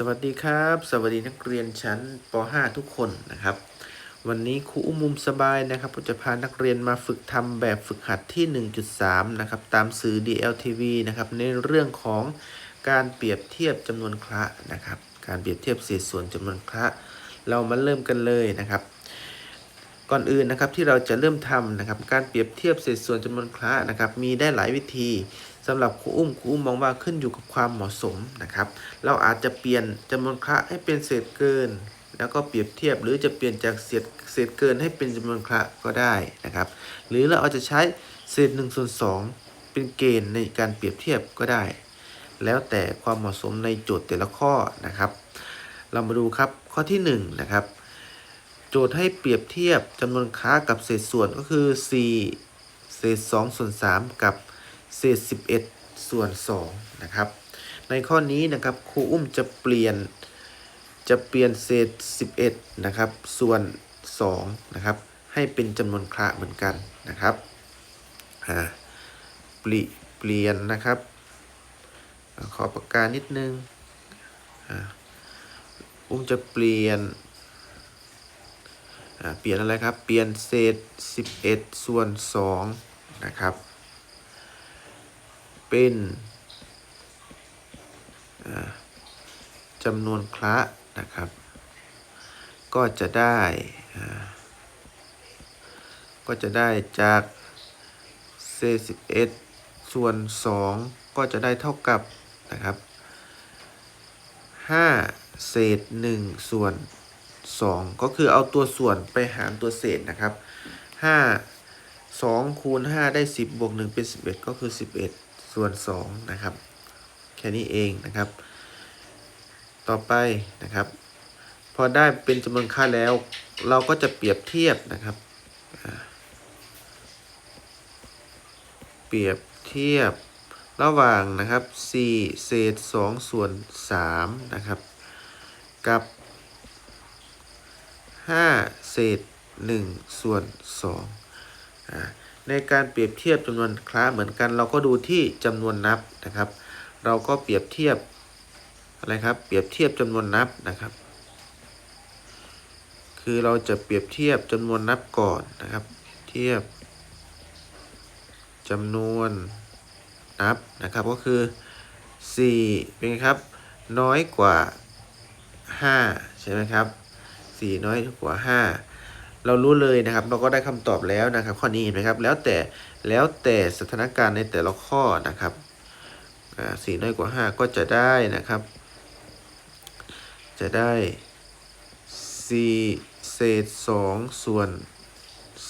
สวัสดีครับ สวัสดีนักเรียนชั้นป .5 ทุกคนนะครับ วันนี้ครูอุ้มมุมสบายนะครับก็จะพานักเรียนมาฝึกทำแบบฝึกหัดที่ 1.3 นะครับ ตามสื่อ DLTV นะครับในเรื่องของการเปรียบเทียบจำนวนคละนะครับ การเปรียบเทียบเศษส่วนจำนวนคละ เรามาเริ่มกันเลยนะครับ ก่อนอื่นนะครับที่เราจะเริ่มทำนะครับ การเปรียบเทียบเศษส่วนจำนวนคละนะครับ มีได้หลายวิธี สำหรับครูอุ้มครูอุ้มมองว่าขึ้นอยู่กับความเหมาะสมนะครับ เราอาจจะเปลี่ยนจำนวนคละให้เป็นเศษเกิน แล้วก็เปรียบเทียบ หรือจะเปลี่ยนจากเศษเศษเกินให้เป็นจำนวนคละก็ได้นะครับ หรือเราอาจจะใช้เศษ1ส่วน2เป็นเกณฑ์ในการเปรียบเทียบก็ได้ แล้วแต่ความเหมาะสมในโจทย์แต่ละข้อนะครับ เรามาดูครับข้อที่1นะครับโจทย์ให้เปรียบเทียบจำนวนค้ากับเศษส่วนก็คือ 4 เศษ2ส่วน3กับ เศษ 11 ส่วน 2 นะครับ ในข้อนี้นะครับครูอุ้มจะเปลี่ยนจะเปลี่ยนเศษ 11 นะครับ ส่วน 2 นะครับ ให้เป็นจำนวนคละเหมือนกันนะครับเปลี่ยเปลี่ยนนะครับ ขอปากกานิดนึงอุ้มจะเปลี่ยนเปลี่ยนอะไรครับ เปลี่ยนเศษ 11 ส่วน 2 นะครับ เป็นจำนวนคละนะครับ ก็จะได้ก็จะได้จากเศษ11 ส่วน 2 ก็จะได้เท่ากับนะครับ 5 เศษ 1 ส่วน 2 ก็คือเอาตัวส่วนไปหารตัวเศษนะครับ 5 2คูณ5ได้ 10บวก1เป็น 11 ก็คือ 11 ส่วน2นะครับ แค่นี้เองนะครับ ต่อไปนะครับ พอได้เป็นจำนวนค่าแล้ว เราก็จะเปรียบเทียบนะครับ เปรียบเทียบระหว่างนะครับ 4 เศษ 2 ส่วน 3 นะครับ กับ 5 เศษ 1 ส่วน2อ่า ในการเปรียบเทียบจำนวนคล้าเหมือนกัน เราก็ดูที่จำนวนนับนะครับ เราก็เปรียบเทียบอะไรครับ เปรียบเทียบจำนวนนับนะครับ คือเราจะเปรียบเทียบจำนวนนับก่อนนะครับ เทียบจำนวนนับนะครับก็คือ 4 เป็นไงครับ น้อยกว่า 5 ใช่ไหมครับ 4 น้อยกว่า 5 เรารู้เลยนะครับ เราก็ได้คำตอบแล้วนะครับ ข้อนี้เห็นไหมครับ แล้วแต่แล้วแต่สถานการณ์ในแต่ละข้อนะครับอ่า4น้อยกว่า 5 ก็จะได้นะครับ จะได้4เศษ2ส่วน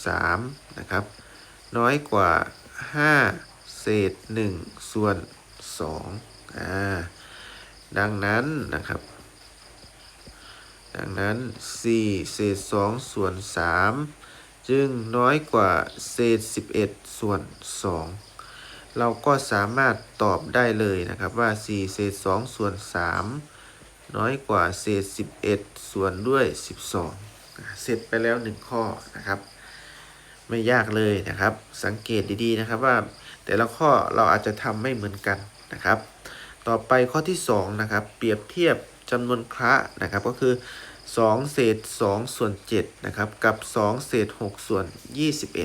3นะครับ น้อยกว่า 5 เศษ1ส่วน2อ่าดังนั้นนะครับ ดังนั้น 4 เศษ 2 ส่วน 3 จึงน้อยกว่าเศษ 11 ส่วน 2 เราก็สามารถตอบได้เลยนะครับว่า 4 เศษ 2 ส่วน 3 น้อยกว่าเศษ 11 ส่วนด้วย 12 เสร็จไปแล้ว 1 ข้อนะครับ ไม่ยากเลยนะครับ สังเกตดีๆนะครับว่าแต่ละข้อเราอาจจะทำไม่เหมือนกันนะครับ ต่อไปข้อที่ 2 นะครับ เปรียบเทียบ จำนวนคละนะครับก็คือ 2 เศษ 2 ส่วน7นะครับกับ 2 เศษ 6 ส่วน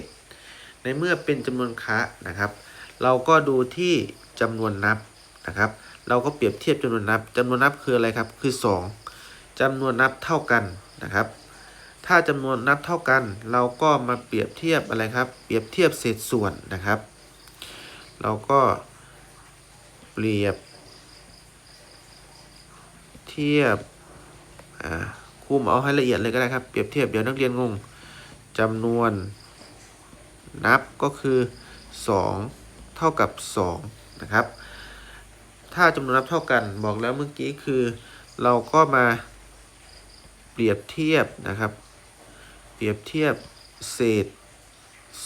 21 ในเมื่อเป็นจำนวนคละนะครับ เราก็ดูที่จำนวนนับนะครับ เราก็เปรียบเทียบจำนวนนับจำนวนนับคืออะไรครับคือ 2จำนวนนับเท่ากันนะครับ ถ้าจำนวนนับเท่ากัน เราก็มาเปรียบเทียบอะไรครับ เปรียบเทียบเศษส่วนนะครับ เราก็เปรียบ เทียบอ่าครูเอาให้ละเอียดเลยก็ได้ครับเปรียบเทียบเดี๋ยวนักเรียนงงจำนวน นับก็คือ 2 เท่ากับ 2 นะครับ ถ้าจำนวนนับเท่ากันบอกแล้วเมื่อกี้คือ เราก็มาเปรียบเทียบนะครับ เปรียบเทียบเศษ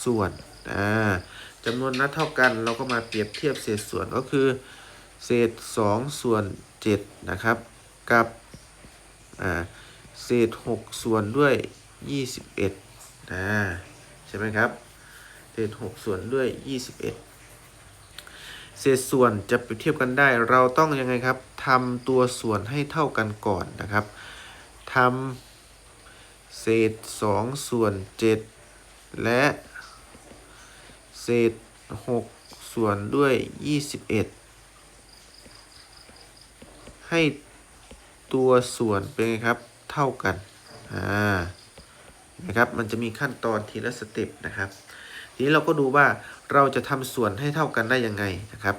ส่วนอ่าจำนวนนัดเท่ากันเราก็มาเปรียบเทียบเศษส่วนก็คือ เศษ 2 ส่วน 7 นะครับ กับอ่าเศษ 6 ส่วนด้วย 21นะใช่ไหมครับ เศษ 6 ส่วนด้วย 21 เศษส่วนจะเปรียบเทียบกันได้ เราต้องยังไงครับทำตัวส่วนให้เท่ากันก่อนนะครับทำเศษ 2 ส่วน 7 และ เศษ 6 ส่วนด้วย 21 ให้ ตัวส่วนเป็นไงครับเท่ากันอ่านะครับมันจะมีขั้นตอนทีละสเต็ปนะครับทีนี้เราก็ดูว่าเราจะทำส่วนให้เท่ากันได้ยังไงนะครับ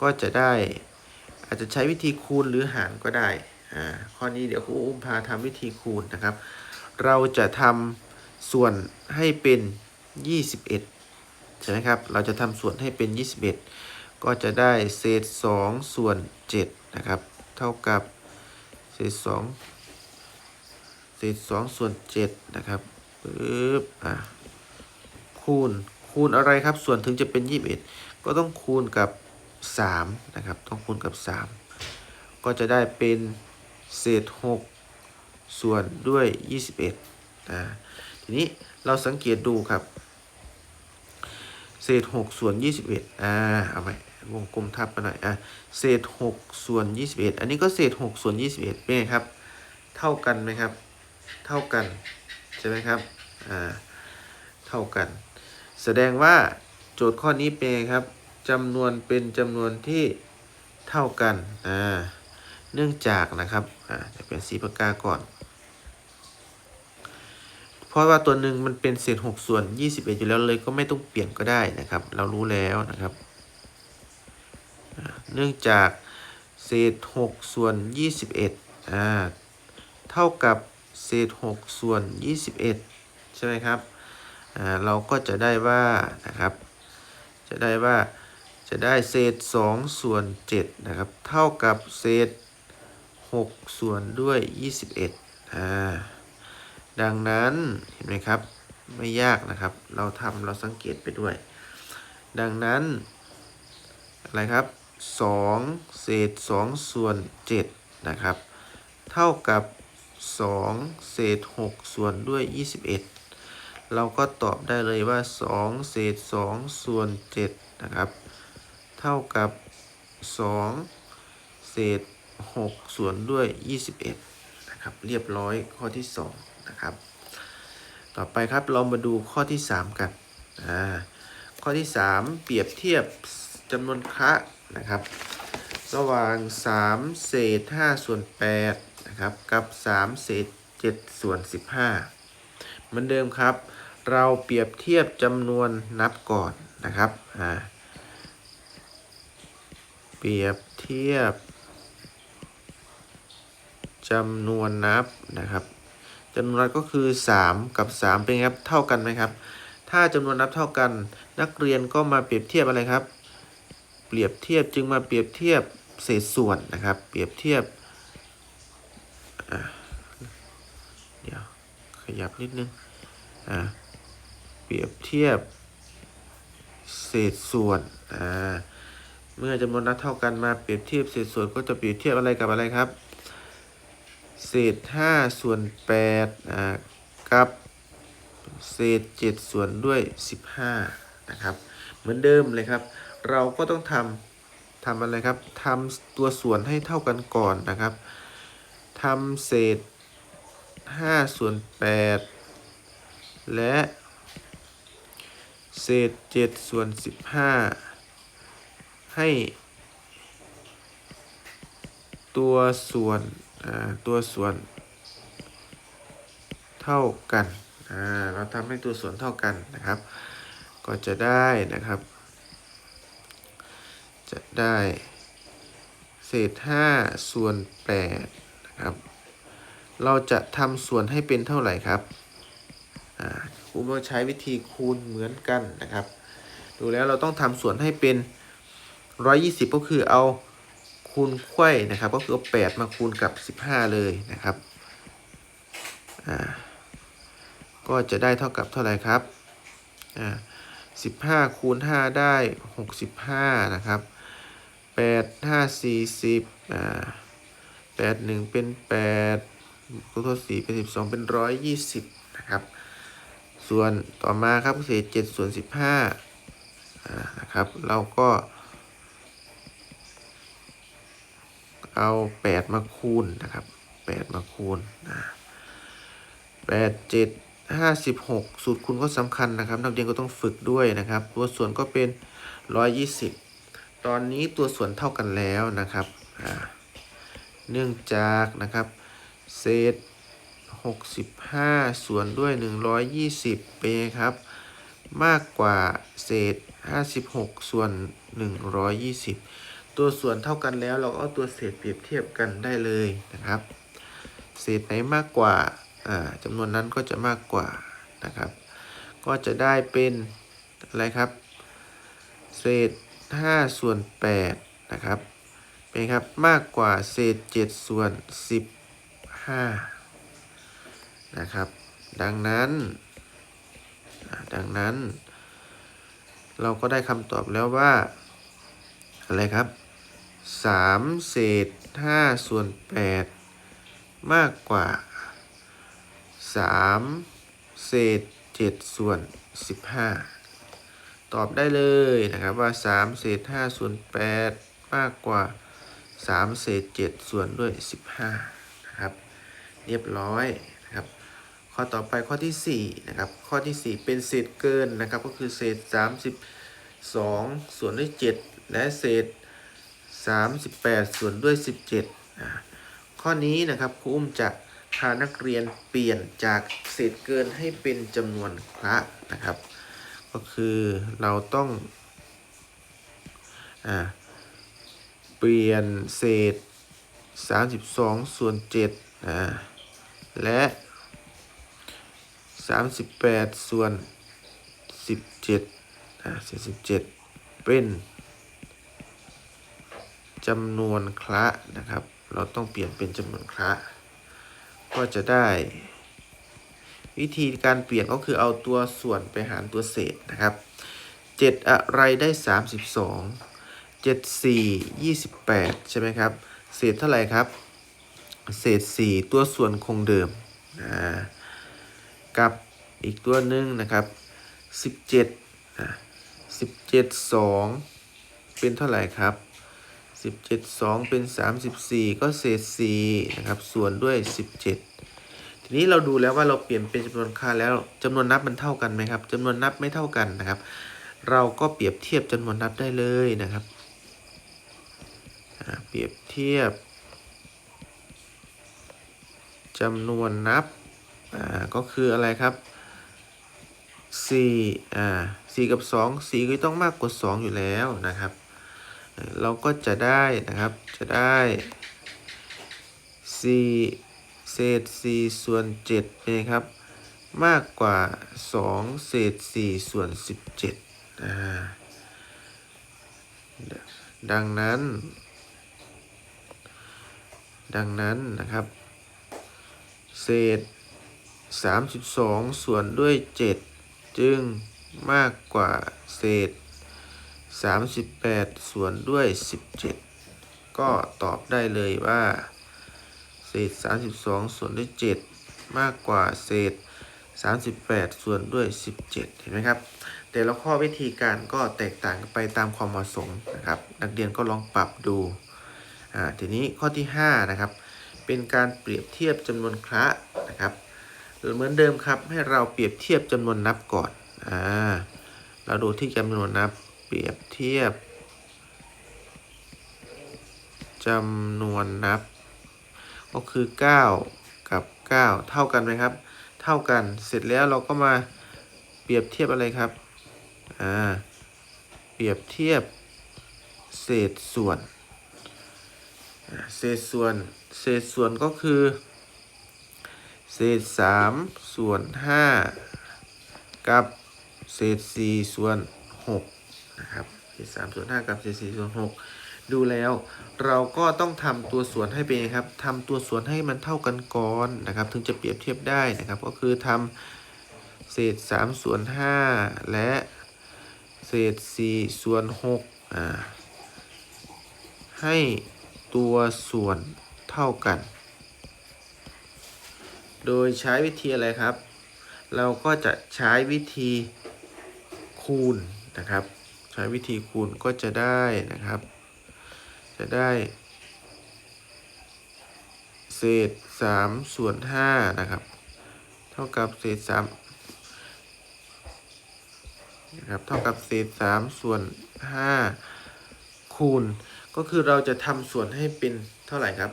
ก็จะได้อาจจะใช้วิธีคูณหรือหารก็ได้อ่าข้อนี้เดี๋ยวครูอุ้มพาทำวิธีคูณนะครับ เราจะทำส่วนให้เป็น 21ใช่ไหมครับเราจะทำส่วนให้เป็น 21 ก็จะได้เศษ 2 ส่วน7นะครับเท่ากับ ศษ2เศษ2ส่วน7นะครับปึ๊บอะคูณคูณอะไรครับ ส่วนถึงจะเป็น21ก็ต้องคูณกับ3นะครับ ต้องคูณกับ3ก็จะได้เป็นเศษ6ส่วนด้วย21นะทีนี้เราสังเกตดูครับ เศษ6ส่วน21อ่าเอาไป วงกลมทับไปหน่อยอะเศษ6ส่วน21อันนี้ก็เศษ6ส่วน21เป็นไงครับ เท่ากันไหมครับ เท่ากันใช่ไหมครับอ่าเท่ากัน แสดงว่าโจทย์ข้อนี้เป็นไงครับจำนวนเป็นจำนวนที่เท่ากันอ่าเนื่องจากนะครับอ่าจะเป็นสีปากกาก่อน เพราะว่าตัวหนึ่งมันเป็นเศษ6ส่วน21อยู่แล้วเลยก็ไม่ต้องเปลี่ยนก็ได้นะครับ เรารู้แล้วนะครับ เนื่องจากเศษ 6 ส่วน 21อ่าเท่ากับเศษ 6 ส่วน 21 ใช่ไหมครับอ่าเราก็จะได้ว่านะครับ จะได้ว่าจะได้เศษ 2 ส่วน 7 นะครับ เท่ากับเศษ 6 ส่วนด้วย 21อ่าดังนั้นเห็นไหมครับไม่ยากนะครับ เราทำเราสังเกตไปด้วย ดังนั้น อะไรครับ 2 เศษ 2 ส่วน 7 นะครับ เท่ากับ 2 เศษ 6 ส่วนด้วย 21 เราก็ตอบได้เลยว่า 2 เศษ 2 ส่วน 7 นะครับ เท่ากับ 2 เศษ 6 ส่วนด้วย 21 นะครับ เรียบร้อยข้อที่ 2 นะครับ ต่อไปครับเรามาดูข้อที่ 3 กัน อ่า ข้อที่ 3 เปรียบเทียบจำนวนคะ นะครับ ระหว่าง 3 เศษ 5 ส่วน8นะครับกับ 3 เศษ 7 ส่วน 15 เหมือนเดิมครับ เราเปรียบเทียบจำนวนนับก่อนนะครับอ่าเปรียบเทียบจำนวนนับนะครับจำนวนนับก็คือ 3 กับ 3 เป็นไงครับ เท่ากันไหมครับ ถ้าจำนวนนับเท่ากัน นักเรียนก็มาเปรียบเทียบอะไรครับ เปรียบเทียบจึงมาเปรียบเทียบเศษส่วนนะครับ เปรียบเทียบเดี๋ยวขยับนิดนึงอ่าเปรียบเทียบเศษส่วนอ่าเมื่อจำนวนนับเท่ากันมาเปรียบเทียบเศษส่วนก็จะเปรียบเทียบอะไรกับอะไรครับ เศษ5ส่วน8อ่ากับเศษ7ส่วนด้วย 15นะครับ เหมือนเดิมเลยครับ เราก็ต้องทำทำอะไรครับทำตัวส่วนให้เท่ากันก่อนนะครับทำเศษ5ส่วน8และ เศษ7ส่วน15 ให้ ตัวส่วนตัวส่วนเท่ากัน เราทำให้ตัวส่วนเท่ากันนะครับ ก็จะได้นะครับ จะได้เศษ 5 ส่วน8นะครับ เราจะทำส่วนให้เป็นเท่าไหร่ครับอ่าครูมาใช้วิธีคูณเหมือนกันนะครับ ดูแล้วเราต้องทำส่วนให้เป็น 120 ก็คือเอาคูณไขว้นะครับ ก็คือเอา8มาคูณกับ 15 เลยนะครับอ่าก็จะได้เท่ากับเท่าไหร่ครับอ่า15 คูณ 5 ได้ 65 นะครับ 8 5 40อ่า8 1เป็น8คูณตัว4เป็น12เป็น120นะครับ ส่วนต่อมาครับเศษ7ส่วน15อ่านะครับ เราก็ เอาแปดมาคูณนะครับแปดมาคูณนะแปดเจ็ดห้าสิบหกสูตรคูณก็สำคัญนะครับ นักเรียนก็ต้องฝึกด้วยนะครับ ตัวส่วนก็เป็นร้อยยี่สิบ ตอนนี้ตัวส่วนเท่ากันแล้วนะครับ เนื่องจากนะครับ เศษ 65 ส่วนด้วย 120 เป็นครับ มากกว่าเศษ 56 ส่วน 120 ตัวส่วนเท่ากันแล้วเราก็เอาตัวเศษเปรียบเทียบกันได้เลยนะครับ เศษไหนมากกว่าจำนวนนั้นก็จะมากกว่านะครับ ก็จะได้เป็นอะไรครับ เศษ 5 ส่วน 8 นะครับเป็นครับมากกว่าเศษ 7 ส่วน 15 นะครับ ดังนั้นดังนั้น เราก็ได้คำตอบแล้วว่า อะไรครับ 3 เศษ 5 ส่วน 8 มากกว่า 3 เศษ 7 ส่วน 15 ตอบได้เลยนะครับว่า 3 เศษ 5 ส่วน 8 มากกว่า 3 เศษ 7 ส่วนด้วย 15 นะครับ เรียบร้อยนะครับ ข้อต่อไปข้อที่ 4 นะครับ ข้อที่ 4 เป็นเศษเกินนะครับ ก็คือเศษ 32 ส่วนด้วย 7 และเศษ 38 ส่วนด้วย 17อ่าข้อนี้นะครับครูอุ้มจะพานักเรียนเปลี่ยนจากเศษเกินให้เป็นจำนวนคละนะครับ ก็คือเราต้องอ่าเปลี่ยนเศษ 32 ส่วน7อ่าและ 38 ส่วน 17อ่า47 เป็นจำนวนคละนะครับ เราต้องเปลี่ยนเป็นจำนวนคละ ก็จะได้ วิธีการเปลี่ยนก็คือเอาตัวส่วนไปหารตัวเศษนะครับ 7 อะไรได้ 32 7 4 28 ใช่ไหมครับ เศษเท่าไหร่ครับ เศษ 4 ตัวส่วนคงเดิมอ่ากับอีกตัวหนึ่งนะครับ 17อะ17 2 เป็นเท่าไหร่ครับ 17 2 เป็น 34 ก็เศษ 4 นะครับ ส่วนด้วย 17 ทีนี้เราดูแล้วว่าเราเปลี่ยนเป็นจำนวนค่าแล้วจำนวนนับมันเท่ากันไหมครับจำนวนนับไม่เท่ากันนะครับ เราก็เปรียบเทียบจำนวนนับได้เลยนะครับเปรียบเทียบจำนวนนับก็คืออะไรครับ4อ่า4กับ 2 4ก็ต้องมากกว่า 2 อยู่แล้วนะครับเอ่อเราก็จะได้นะครับ จะได้4 เศษ4ส่วน7เป็นไงครับ มากกว่า 2 เศษ4ส่วน 17อ่าดดังนั้น ดังนั้นนะครับ เศษ 32 ส่วนด้วย 7 จึงมากกว่าเศษ 38 ส่วนด้วย 17 ก็ตอบได้เลยว่า เศษ 32 ส่วนด้วย 7 มากกว่าเศษ 38 ส่วนด้วย 17 เห็นไหมครับ แต่ละข้อวิธีการก็แตกต่างกันไปตามความเหมาะสมนะครับ นักเรียนก็ลองปรับดูอ่าทีนี้ข้อที่ 5 นะครับ เป็นการเปรียบเทียบจำนวนคละนะครับเหมือนเดิมครับให้เราเปรียบเทียบจำนวนนับก่อนอ่าเราดูที่จำนวนนับเปรียบเทียบจำนวนนับ ก็คือ 9 กับ 9 เท่ากันไหมครับ เท่ากันเสร็จแล้วเราก็มาเปรียบเทียบอะไรครับอ่าเปรียบเทียบเศษส่วน เศษส่วน เศษส่วนก็คือ เศษ3ส่วน5กับเศษ4ส่วน6นะครับ เศษ3ส่วน5กับเศษ4ส่วน6 ดูแล้ว เราก็ต้องทำตัวส่วนให้เป็นครับทำตัวส่วนให้มันเท่ากันก่อนนะครับ ถึงจะเปรียบเทียบได้นะครับ ก็คือทำเศษ3ส่วน5และเศษ4ส่วน6อ่าให้ตัวส่วนเท่ากัน โดยใช้วิธีอะไรครับ เราก็จะใช้วิธีคูณนะครับ ใช้วิธีคูณก็จะได้นะครับ จะได้เศษสามส่วนห้านะครับ เท่ากับเศษสามนะครับเท่ากับเศษสามส่วนห้าคูณ ก็คือเราจะทำส่วนให้เป็นเท่าไหร่ครับ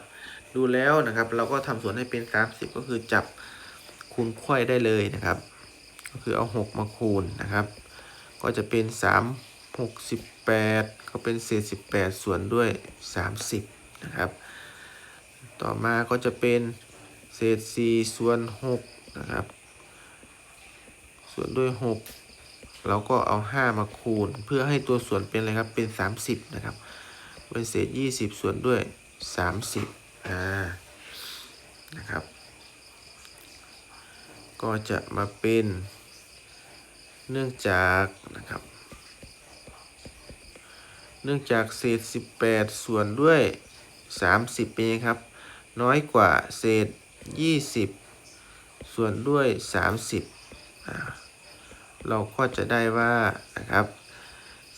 ดูแล้วนะครับ เราก็ทำส่วนให้เป็น30ก็คือจับคูณไขว้ได้เลยนะครับ ก็คือเอา6มาคูณนะครับ ก็จะเป็น3 6 18ก็เป็นเศษ18ส่วนด้วย30นะครับ ต่อมาก็จะเป็นเศษ4ส่วน6นะครับ ส่วนด้วย6เราก็เอา5มาคูณ เพื่อให้ตัวส่วนเป็นอะไรครับ เป็น30นะครับ เป็นเศษ20ส่วนด้วย30อ่า นะครับ ก็จะมาเป็นเนื่องจากนะครับ เนื่องจากเศษ 18 ส่วนด้วย 30 เป็นไงครับ น้อยกว่าเศษ 20 ส่วนด้วย 30 เราก็จะได้ว่านะครับ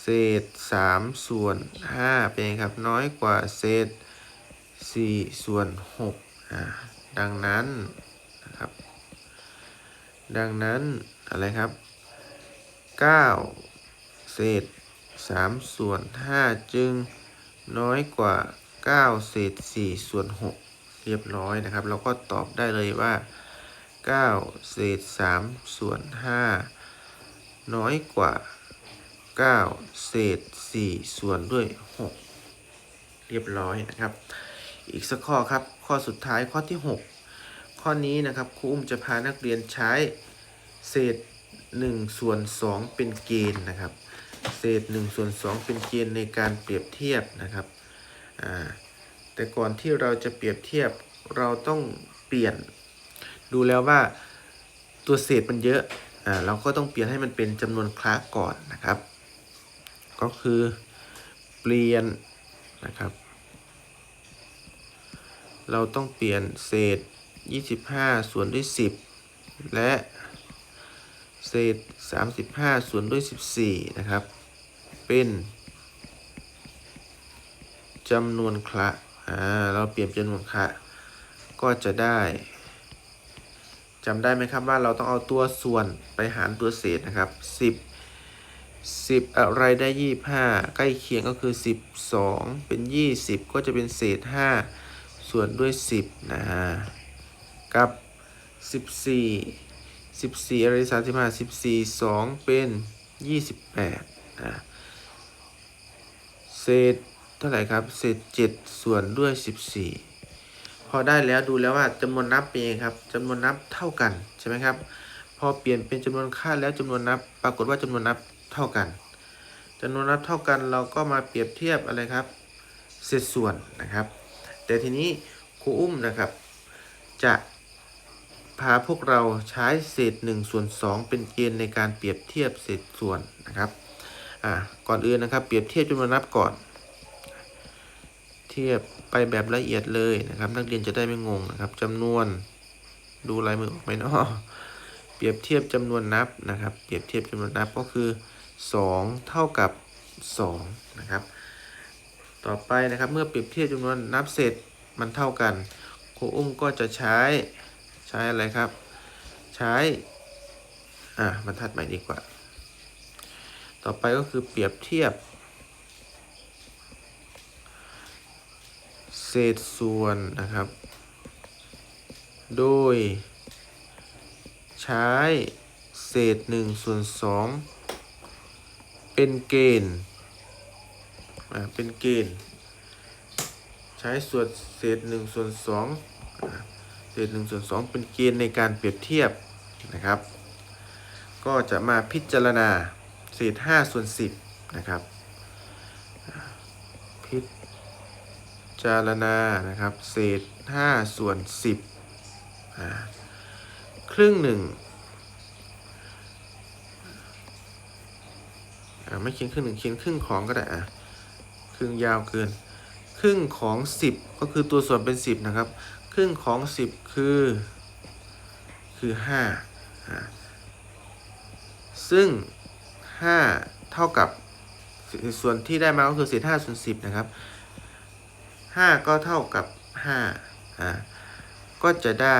เศษ 3 ส่วน 5 เป็นไงครับ น้อยกว่าเศษ 4 ส่วน 6 ดังนั้นนะครับ ดังนั้นอะไรครับ 9 เศษ 3 ส่วน 5 จึงน้อยกว่า 9 เศษ 4 ส่วน 6 เรียบร้อยนะครับ เราก็ตอบได้เลยว่า 9 เศษ 3 ส่วน 5 น้อยกว่า 9 เศษ 4 ส่วนด้วย 6 เรียบร้อยนะครับ อีกสักข้อครับ ข้อสุดท้ายข้อที่ 6 ข้อนี้นะครับครูอุ้มจะพานักเรียนใช้เศษ 1 ส่วน 2 เป็นเกณฑ์นะครับ เศษ1ส่วน2เป็นเกณฑ์ในการเปรียบเทียบนะครับแต่ก่อนที่เราจะเปรียบเทียบเราต้องเปลี่ยน ดูแล้วว่าตัวเศษมันเยอะอ่าเราก็ต้องเปลี่ยนให้มันเป็นจำนวนคละก่อนนะครับ ก็คือเปลี่ยนนะครับ เราต้องเปลี่ยนเศษ 25 ส่วนด้วย 10 และเศษ 35 ส่วนด้วย 14 นะครับ เป็นจำนวนคละอ่าเราเปลี่ยนจำนวนคละก็จะได้จำได้ไหมครับว่าเราต้องเอาตัวส่วนไปหารตัวเศษนะครับ10 10 อะไรได้ 25 ใกล้เคียงก็คือ 12 เป็น 20 ก็จะเป็นเศษ 5 ส่วนด้วย 10 นะฮะกับ 14 14 อะไร35 14 2 เป็น 28นะ ษเท่าไหร่ครับ เศษ7ส่วนด้วย14พอได้แล้วดูแล้วว่าจำนวนนับเป็นยังไงครับจำนวนนับเท่ากันใช่ไหมครับ พอเปลี่ยนเป็นจำนวนค่าแล้วจำนวนนับ ปรากฏว่าจำนวนนับเท่ากันจำนวนนับเท่ากันเราก็มาเปรียบเทียบอะไรครับ เศษส่วนนะครับ แต่ทีนี้ครูอุ้มนะครับ จะพาพวกเราใช้เศษ1ส่วน2เป็นเกณฑ์ในการเปรียบเทียบเศษส่วนนะครับ อ่าก่อนอื่นนะครับ เปรียบเทียบจำนวนนับก่อน เทียบไปแบบละเอียดเลยนะครับ นักเรียนจะได้ไม่งงนะครับจำนวนดูลายมือออกไหมเนาะเปรียบเทียบจำนวนนับนะครับ เปรียบเทียบจำนวนนับก็คือ 2 เท่ากับ 2 นะครับ ต่อไปนะครับเมื่อเปรียบเทียบจำนวนนับเสร็จมันเท่ากันครูอุ้มก็จะใช้ใช้อะไรครับ ใช้ อะบรรทัดใหม่ดีกว่า ต่อไปก็คือเปรียบเทียบ เศษส่วนนะครับ โดย ใช้เศษ1ส่วน2เป็นเกณฑ์เป็นเกณฑ์ ใช้ส่วนเศษ1ส่วน2อ่าเศษ1ส่วน2เป็นเกณฑ์ในการเปรียบเทียบนะครับ ก็จะมาพิจารณา เศษ5ส่วน10นะครับ พิจารณานะครับ เศษ5ส่วน10อ่าครึ่งหนึ่งไม่เขียนครึ่งหนึ่งเขียนครึ่งของก็ได้อะครึ่งยาวเกิน ครึ่งของ 10 ก็คือตัวส่วนเป็น 10 นะครับ ครึ่งของ 10 คือคือ5อ่าซึ่ง 5 เท่ากับส่วนที่ได้มาก็คือเศษ5ส่วน10 นะครับ 5 ก็เท่ากับ5อ่าก็จะได้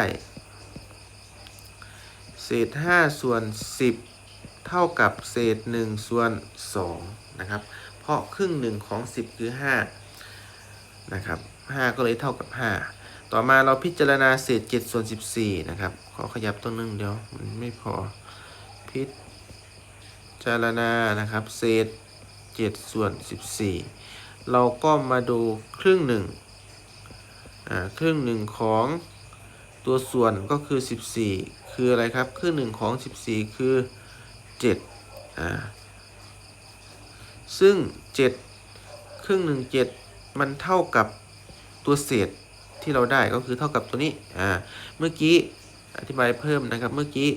เศษ5ส่วน 10 เท่ากับเศษ1ส่วน2นะครับ เพราะครึ่งหนึ่งของ 10 คือ5นะครับ5ก็เลยเท่ากับ 5 ต่อมาเราพิจารณาเศษ7ส่วน14นะครับ ขอขยับตัวหนึงเดี๋ยว มันไม่พอพิจ จารณานะครับ เศษ7ส่วน14เราก็มาดูครึ่งหนึ่งอ่าครึ่งหนึ่งของตัวส่วนก็คือ 14 คืออะไรครับ ครึ่งหนึ่งของ 14 คือ7อ่าซึ่ง 7 ครึ่งหนึ่ง7มันเท่ากับตัวเศษที่เราได้ก็คือเท่ากับตัวนี้อ่าเมื่อกี้อธิบายเพิ่มนะครับเมื่อกี้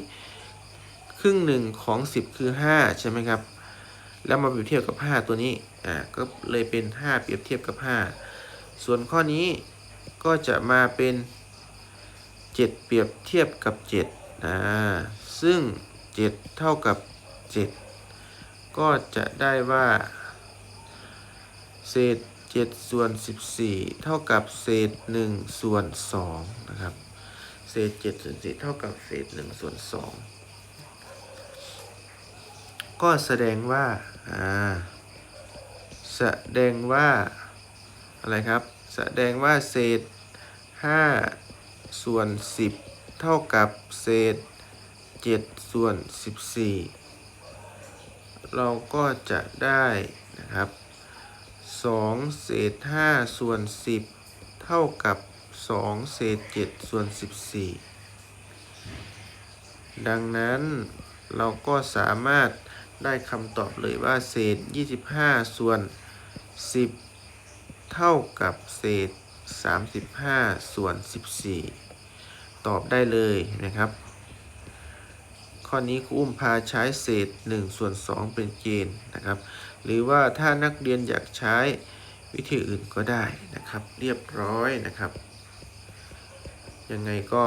ครึ่งหนึ่งของ 10 คือ 5 ใช่ไหมครับ แล้วมาเปรียบเทียบกับ 5 ตัวนี้ อ่า ก็เลยเป็น 5 เปรียบเทียบกับ 5 ส่วนข้อนี้ก็จะมาเป็น 7 เปรียบเทียบกับ 7 อ่า ซึ่ง 7 เท่ากับ 7 ก็จะได้ว่า เศษ 7 ส่วน 14 เท่ากับเศษ 1 ส่วน 2 นะครับ เศษ 7 ส่วน 4 เท่ากับเศษ 1 ส่วน 2 ก็แสดงว่าอ่าแสดงว่าอะไรครับ แสดงว่าเศษ 5 ส่วน 10 เท่ากับเศษ 7 ส่วน 14 เราก็จะได้นะครับ 2 เศษ 5 ส่วน 10 เท่ากับ 2 เศษ 7 ส่วน 14 ดังนั้นเราก็สามารถ ได้คำตอบเลยว่าเศษ 25 ส่วน 10 เท่ากับเศษ 35 ส่วน 14 ตอบได้เลยนะครับ ข้อนี้ครูอุ้มพาใช้เศษ 1 ส่วน 2 เป็นเกณฑ์นะครับ หรือว่าถ้านักเรียนอยากใช้วิธีอื่นก็ได้นะครับ เรียบร้อยนะครับ ยังไงก็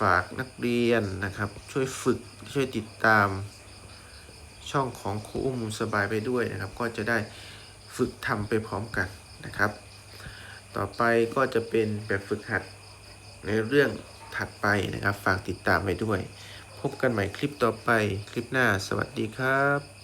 ฝากนักเรียนนะครับ ช่วยฝึกช่วยติดตาม ช่องของครูอุ้มมุมสบายไปด้วยนะครับ ก็จะได้ฝึกทำไปพร้อมกันนะครับ ต่อไปก็จะเป็นแบบฝึกหัดในเรื่องถัดไปนะครับ ฝากติดตามไปด้วย พบกันใหม่คลิปต่อไปคลิปหน้า สวัสดีครับ